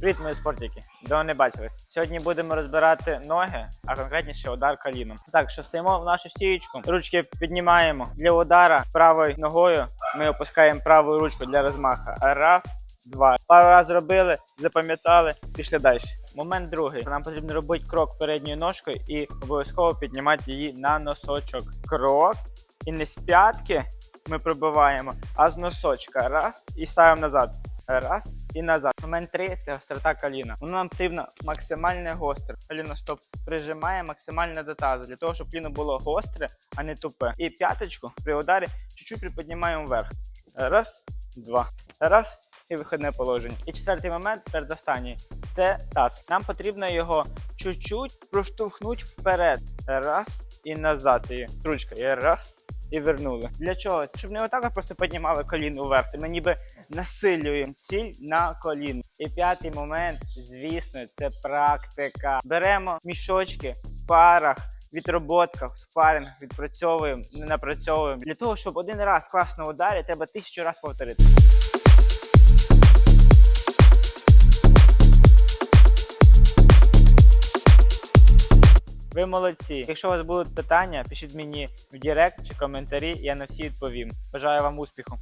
Привіт, мої спортики! Давно не бачились. Сьогодні будемо розбирати ноги, а конкретніше удар коліном. Так, що стоїмо в нашу стієчку, ручки піднімаємо для удара правою ногою. Ми опускаємо праву ручку для розмаха. Раз, два. Пару раз зробили, запам'ятали, пішли далі. Момент другий. Нам потрібно робити крок передньою ножкою і обов'язково піднімати її на носочок. Крок. І не з п'ятки ми пробиваємо, а з носочка. Раз і ставимо назад. Раз і назад. Момент 3 це гострота коліна. Воно нам потрібно максимально гостре. Коліно стоп прижимає максимально до тазу, для того, щоб коліно було гостре, а не тупе. І п'яточку при ударі чуть-чуть приподнімаємо вверх. Раз, два. Раз. І вихідне положення. І четвертий момент, передостанній, це таз. Нам потрібно його чуть-чуть проштовхнути вперед. Раз і назад. І ручка. І раз. І вернули. Для чого? Щоб не отак просто піднімали коліно вверх. Ми ніби насилюємо ціль на коліно. І п'ятий момент, звісно, це практика. Беремо мішочки в парах. Відроботках, в спарингах відпрацьовуємо, не напрацьовуємо. Для того, щоб один раз класно ударити, треба тисячу разів повторити. Ви молодці. Якщо у вас будуть питання, пишіть мені в Директ чи коментарі, я на всі відповім. Бажаю вам успіху.